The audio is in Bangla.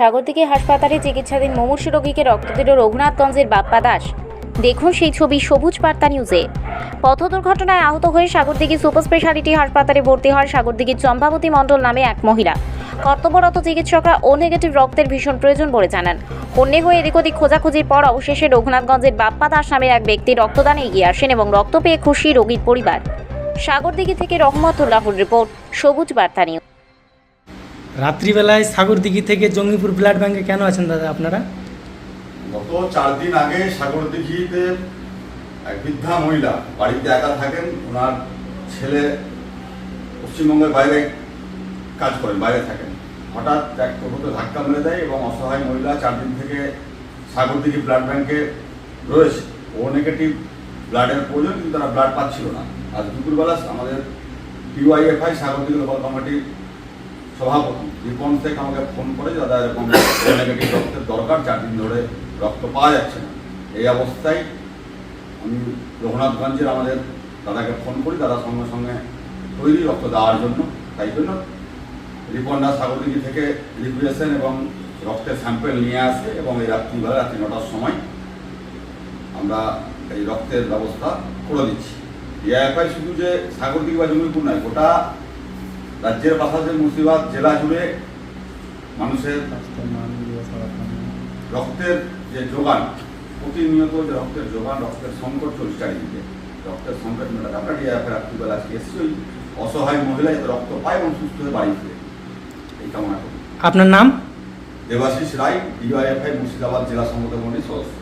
সাগরদিঘি হাসপাতালে চিকিৎসাধীন মুমূর্ষু রোগীকে রক্ত দিল রঘুনাথগঞ্জের বাপ্পা দাস। দেখুন সেই ছবি সবুজ বার্তা নিউজে। পথ দুর্ঘটনায় আহত হয়ে সাগরদিঘি সুপার স্পেশালিটি হাসপাতালে ভর্তি হয় সাগরদিঘির চম্পাবতী মণ্ডল নামে এক মহিলা। কর্তব্যরত চিকিৎসকরা ও নেগেটিভ রক্তের ভীষণ প্রয়োজন বলে জানান। অন্য হয়ে এদিক ওদিক খোঁজাখুঁজির পর অবশেষে রঘুনাথগঞ্জের বাপ্পা দাস নামের এক ব্যক্তি রক্তদানে এগিয়ে আসেন এবং রক্ত পেয়ে খুশি রোগীর পরিবার। সাগরদিঘি থেকে রহমতুল্লাহুর রিপোর্ট, সবুজ বার্তা নিউজ। রাত্রিবেলায় সাগরদিঘি থেকে জঙ্গিপুর ব্লাড ব্যাংকে কেন আছেন দাদা আপনারা? গত চার দিন আগে সাগরদিঘিতে এক বৃদ্ধা মহিলা বাড়িতে একা থাকেন, ওনার ছেলে পশ্চিমবঙ্গের বাইরে কাজ করেন, বাইরে থাকেন। হঠাৎ এক টোটোতে ধাক্কা মেরে দেয় এবং অসহায় মহিলা চার দিন থেকে সাগরদিঘি ব্লাড ব্যাংকে রয়েছে। ও নেগেটিভ ব্লাডের প্রয়োজন, কিন্তু তারা ব্লাড পাচ্ছিল না। আজ দুপুরবেলা আমাদের ডিওয়াইএফআই সাগরদিঘি লোকাল কমিটির সভাপতি, রিপন শেখ আমাকে ফোন করে, দাদা, এরকম নেগেটিভ রক্তের দরকার চার দিন ধরে রক্ত পাওয়া যাচ্ছে না। এই অবস্থায় আমি রঘুনাথগঞ্জের আমাদের দাদাকে ফোন করি, দাদা সঙ্গে সঙ্গে তৈরি রক্ত দেওয়ার জন্য। তাই জন্য রিপন দাস সাগরদিঘি থেকে রিকুয়েশন এবং রক্তের স্যাম্পেল নিয়ে আসে এবং এই রাত্রিবেলা, রাত্রি নটার সময় আমরা এই রক্তের ব্যবস্থা করে দিচ্ছি। ডিআইএফআই শুধু যে সাগরদিঘি বা জমিপুর নয়, গোটা রাজ্যের পাশাপাশি মুর্শিদাবাদ জেলা জুড়ে মানুষের রক্তের যে যোগান প্রতিনিয়ত যে রক্তের যোগান রক্তের সংকট চলছে চারিদিকে। রক্তের সংকট মেটাতে আমরা ডিআইএফের রাত্রিবেলা আজকে এসেছি ওই অসহায় মহিলা যাতে রক্ত পায় এবং সুস্থ হয়ে বাড়ি ফিরে। এই কামনা করি। আপনার নাম? দেবাশিস রায় ডিওয়াইএফআই মুর্শিদাবাদ জেলা সংগঠন সদস্য।